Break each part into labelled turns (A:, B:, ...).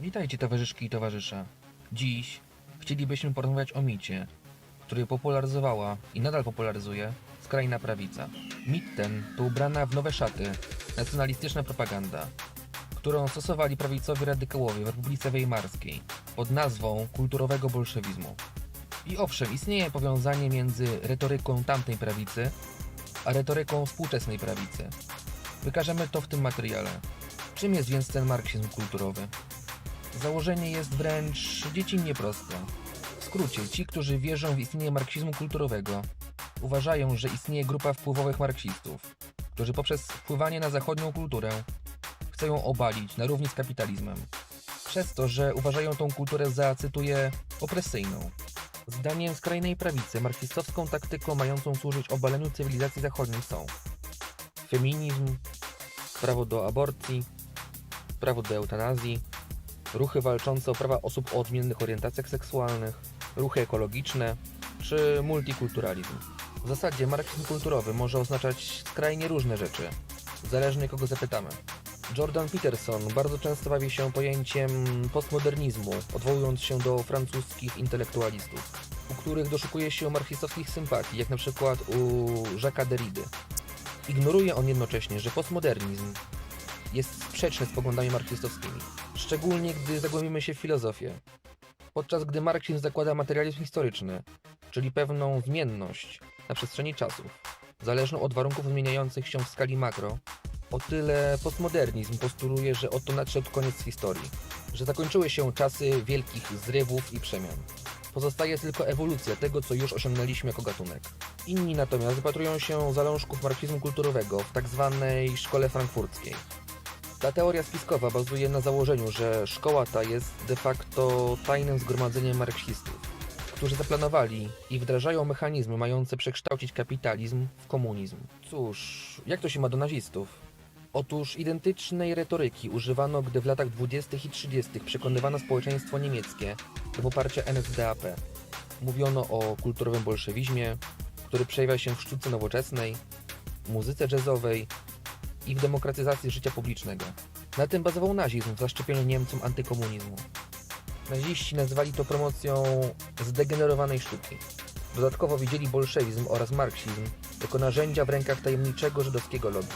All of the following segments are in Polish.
A: Witajcie towarzyszki i towarzysze. Dziś chcielibyśmy porozmawiać o micie, który popularyzowała i nadal popularyzuje skrajna prawica. Mit ten to ubrana w nowe szaty nacjonalistyczna propaganda, którą stosowali prawicowi radykałowie w Republice Weimarskiej pod nazwą kulturowego bolszewizmu. I owszem, istnieje powiązanie między retoryką tamtej prawicy, a retoryką współczesnej prawicy. Wykażemy to w tym materiale. Czym jest więc ten marksizm kulturowy? Założenie jest wręcz dziecinnie proste. W skrócie, ci, którzy wierzą w istnienie marksizmu kulturowego, uważają, że istnieje grupa wpływowych marksistów, którzy poprzez wpływanie na zachodnią kulturę chcą ją obalić na równi z kapitalizmem. Przez to, że uważają tą kulturę za, cytuję, opresyjną. Zdaniem skrajnej prawicy, marksistowską taktyką mającą służyć obaleniu cywilizacji zachodniej są feminizm, prawo do aborcji, prawo do eutanazji, ruchy walczące o prawa osób o odmiennych orientacjach seksualnych, ruchy ekologiczne czy multikulturalizm. W zasadzie marksizm kulturowy może oznaczać skrajnie różne rzeczy, zależnie kogo zapytamy. Jordan Peterson bardzo często bawi się pojęciem postmodernizmu, odwołując się do francuskich intelektualistów, u których doszukuje się marksistowskich sympatii, jak na przykład u Jacques'a Derrida. Ignoruje on jednocześnie, że postmodernizm jest sprzeczny z poglądami marksistowskimi, szczególnie gdy zagłębimy się w filozofię. Podczas gdy marksizm zakłada materializm historyczny, czyli pewną zmienność na przestrzeni czasów, zależną od warunków zmieniających się w skali makro, o tyle postmodernizm postuluje, że oto nadszedł koniec historii, że zakończyły się czasy wielkich zrywów i przemian. Pozostaje tylko ewolucja tego, co już osiągnęliśmy jako gatunek. Inni natomiast zapatrują się zalążków marksizmu kulturowego w tak zwanej szkole frankfurckiej. Ta teoria spiskowa bazuje na założeniu, że szkoła ta jest de facto tajnym zgromadzeniem marksistów, którzy zaplanowali i wdrażają mechanizmy mające przekształcić kapitalizm w komunizm. Cóż, jak to się ma do nazistów? Otóż identycznej retoryki używano, gdy w latach 20. i 30. przekonywano społeczeństwo niemieckie do poparcia NSDAP. Mówiono o kulturowym bolszewizmie, który przejawia się w sztuce nowoczesnej, muzyce jazzowej i w demokratyzacji życia publicznego. Na tym bazował nazizm w zaszczepieniu Niemcom antykomunizmu. Naziści nazwali to promocją zdegenerowanej sztuki. Dodatkowo widzieli bolszewizm oraz marksizm jako narzędzia w rękach tajemniczego żydowskiego lobby.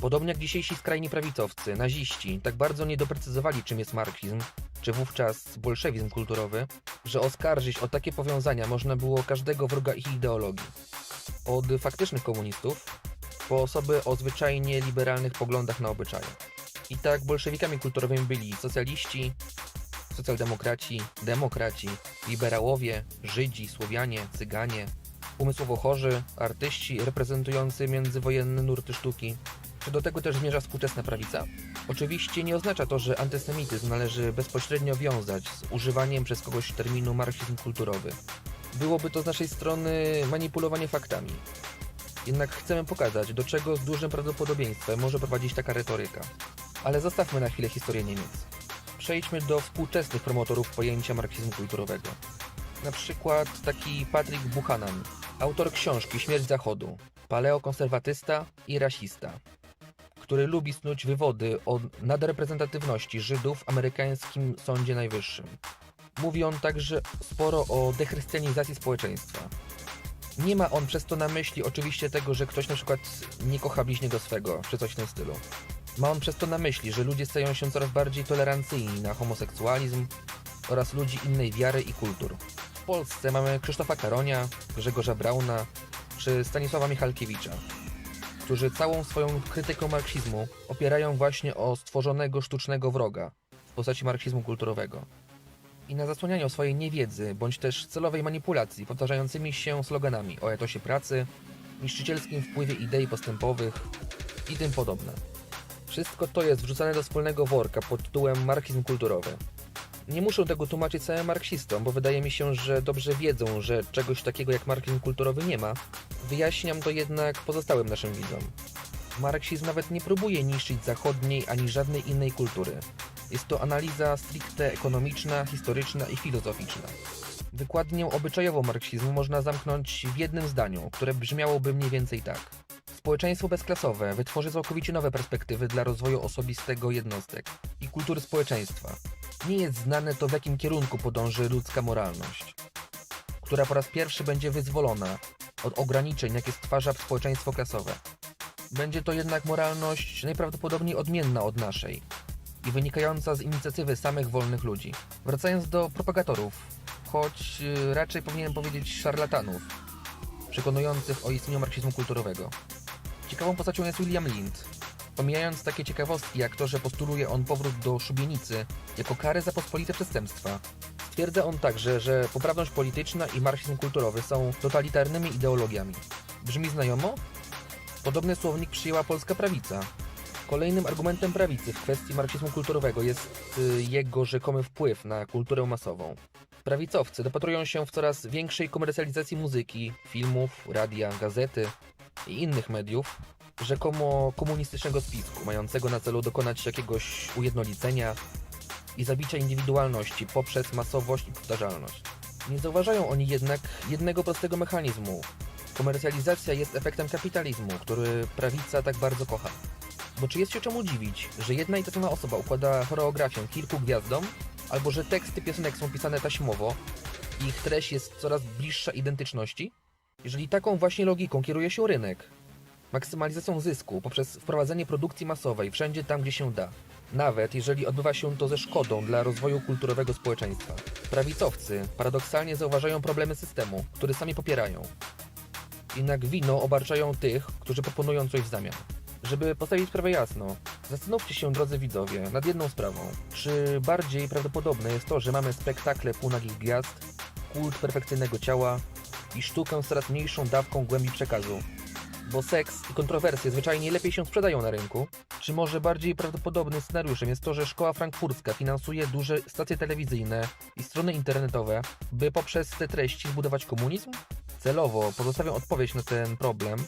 A: Podobnie jak dzisiejsi skrajni prawicowcy, naziści tak bardzo nie doprecyzowali czym jest marksizm, czy wówczas bolszewizm kulturowy, że oskarżyć o takie powiązania można było każdego wroga ich ideologii. Od faktycznych komunistów po osoby o zwyczajnie liberalnych poglądach na obyczaje. I tak bolszewikami kulturowymi byli socjaliści, socjaldemokraci, demokraci, liberałowie, Żydzi, Słowianie, Cyganie, umysłowo chorzy, artyści reprezentujący międzywojenne nurty sztuki. Czy do tego też zmierza współczesna prawica? Oczywiście nie oznacza to, że antysemityzm należy bezpośrednio wiązać z używaniem przez kogoś terminu marksizm kulturowy. Byłoby to z naszej strony manipulowanie faktami. Jednak chcemy pokazać, do czego z dużym prawdopodobieństwem może prowadzić taka retoryka. Ale zostawmy na chwilę historię Niemiec. Przejdźmy do współczesnych promotorów pojęcia marksizmu kulturowego. Na przykład taki Patrick Buchanan, autor książki Śmierć Zachodu, paleokonserwatysta i rasista, który lubi snuć wywody o nadreprezentatywności Żydów w amerykańskim Sądzie Najwyższym. Mówi on także sporo o dechrystianizacji społeczeństwa. Nie ma on przez to na myśli oczywiście tego, że ktoś na przykład nie kocha bliźniego swego, czy coś w tym stylu. Ma on przez to na myśli, że ludzie stają się coraz bardziej tolerancyjni na homoseksualizm oraz ludzi innej wiary i kultur. W Polsce mamy Krzysztofa Karonia, Grzegorza Brauna czy Stanisława Michalkiewicza, którzy całą swoją krytyką marksizmu opierają właśnie o stworzonego sztucznego wroga w postaci marksizmu kulturowego i na zasłanianiu swojej niewiedzy bądź też celowej manipulacji powtarzającymi się sloganami o etosie pracy, niszczycielskim wpływie idei postępowych i tym podobne. Wszystko to jest wrzucane do wspólnego worka pod tytułem marksizm kulturowy. Nie muszę tego tłumaczyć samym marksistom, bo wydaje mi się, że dobrze wiedzą, że czegoś takiego jak marksizm kulturowy nie ma. Wyjaśniam to jednak pozostałym naszym widzom. Marksizm nawet nie próbuje niszczyć zachodniej ani żadnej innej kultury. Jest to analiza stricte ekonomiczna, historyczna i filozoficzna. Wykładnię obyczajową marksizmu można zamknąć w jednym zdaniu, które brzmiałoby mniej więcej tak. Społeczeństwo bezklasowe wytworzy całkowicie nowe perspektywy dla rozwoju osobistego jednostek i kultury społeczeństwa. Nie jest znane to, w jakim kierunku podąży ludzka moralność, która po raz pierwszy będzie wyzwolona od ograniczeń, jakie stwarza społeczeństwo klasowe. Będzie to jednak moralność najprawdopodobniej odmienna od naszej i wynikająca z inicjatywy samych wolnych ludzi. Wracając do propagatorów, choć y, raczej powinienem powiedzieć szarlatanów, przekonujących o istnieniu marksizmu kulturowego. Ciekawą postacią jest William Lind. Pomijając takie ciekawostki jak to, że postuluje on powrót do szubienicy jako karę za pospolite przestępstwa, stwierdza on także, że poprawność polityczna i marksizm kulturowy są totalitarnymi ideologiami. Brzmi znajomo? Podobny słownik przyjęła polska prawica. Kolejnym argumentem prawicy w kwestii marksizmu kulturowego jest y, jego rzekomy wpływ na kulturę masową. Prawicowcy dopatrują się w coraz większej komercjalizacji muzyki, filmów, radia, gazety i innych mediów, rzekomo komunistycznego spisku, mającego na celu dokonać jakiegoś ujednolicenia i zabicia indywidualności poprzez masowość i powtarzalność. Nie zauważają oni jednak jednego prostego mechanizmu. Komercjalizacja jest efektem kapitalizmu, który prawica tak bardzo kocha. Bo czy jest się czemu dziwić, że jedna i ta sama osoba układa choreografię kilku gwiazdom, albo że teksty piosenek są pisane taśmowo i ich treść jest coraz bliższa identyczności? Jeżeli taką właśnie logiką kieruje się rynek, maksymalizacją zysku poprzez wprowadzenie produkcji masowej wszędzie tam, gdzie się da, nawet jeżeli odbywa się to ze szkodą dla rozwoju kulturowego społeczeństwa. Prawicowcy paradoksalnie zauważają problemy systemu, który sami popierają. Jednak wino obarczają tych, którzy proponują coś w zamian. Żeby postawić sprawę jasno, zastanówcie się, drodzy widzowie, nad jedną sprawą. Czy bardziej prawdopodobne jest to, że mamy spektakle półnagich gwiazd, kult perfekcyjnego ciała i sztukę z coraz mniejszą dawką głębi przekazu? Bo seks i kontrowersje zwyczajnie lepiej się sprzedają na rynku? Czy może bardziej prawdopodobnym scenariuszem jest to, że szkoła frankfurcka finansuje duże stacje telewizyjne i strony internetowe, by poprzez te treści zbudować komunizm? Celowo pozostawiam odpowiedź na ten problem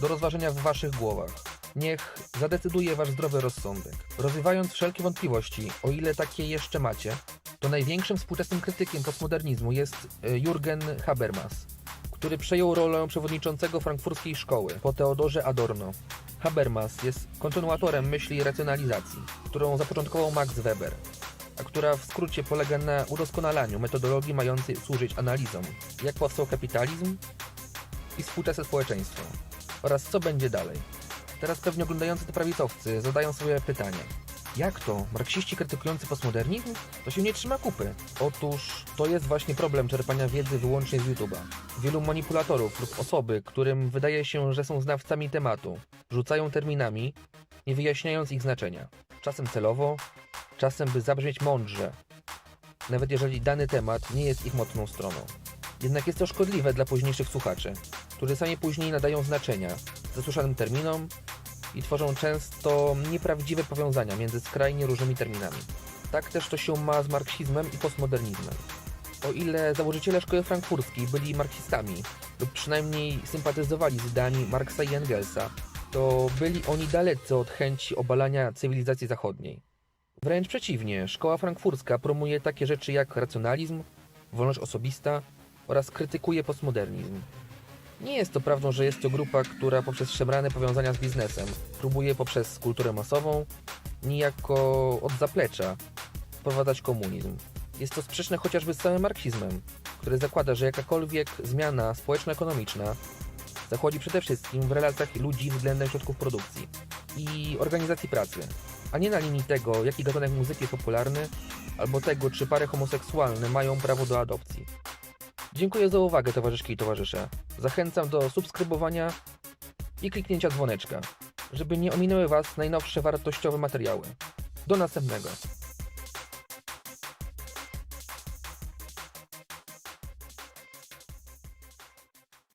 A: do rozważenia w waszych głowach. Niech zadecyduje wasz zdrowy rozsądek. Rozwiewając wszelkie wątpliwości, o ile takie jeszcze macie, to największym współczesnym krytykiem postmodernizmu jest e, Jürgen Habermas, który przejął rolę przewodniczącego frankfurskiej szkoły po Teodorze Adorno. Habermas jest kontynuatorem myśli racjonalizacji, którą zapoczątkował Max Weber, a która w skrócie polega na udoskonalaniu metodologii mającej służyć analizom, jak powstał kapitalizm i współczesne społeczeństwo oraz co będzie dalej. Teraz pewnie oglądający to prawicowcy zadają sobie pytanie. Jak to? Marksiści krytykujący postmodernizm? To się nie trzyma kupy. Otóż to jest właśnie problem czerpania wiedzy wyłącznie z YouTube'a. Wielu manipulatorów lub osoby, którym wydaje się, że są znawcami tematu, rzucają terminami, nie wyjaśniając ich znaczenia. Czasem celowo, czasem by zabrzmieć mądrze, nawet jeżeli dany temat nie jest ich mocną stroną. Jednak jest to szkodliwe dla późniejszych słuchaczy, którzy sami później nadają znaczenia zasłyszanym terminom i tworzą często nieprawdziwe powiązania między skrajnie różnymi terminami. Tak też to się ma z marksizmem i postmodernizmem. O ile założyciele szkoły frankfurskiej byli marksistami lub przynajmniej sympatyzowali z ideami Marksa i Engelsa, to byli oni dalecy od chęci obalania cywilizacji zachodniej. Wręcz przeciwnie, szkoła frankfurska promuje takie rzeczy jak racjonalizm, wolność osobista oraz krytykuje postmodernizm. Nie jest to prawdą, że jest to grupa, która poprzez szemrane powiązania z biznesem próbuje poprzez kulturę masową, niejako od zaplecza, wprowadzać komunizm. Jest to sprzeczne chociażby z samym marksizmem, który zakłada, że jakakolwiek zmiana społeczno-ekonomiczna zachodzi przede wszystkim w relacjach ludzi względem środków produkcji i organizacji pracy, a nie na linii tego, jaki gatunek muzyki jest popularny, albo tego, czy pary homoseksualne mają prawo do adopcji. Dziękuję za uwagę, towarzyszki i towarzysze. Zachęcam do subskrybowania i kliknięcia dzwoneczka, żeby nie ominęły Was najnowsze wartościowe materiały. Do następnego.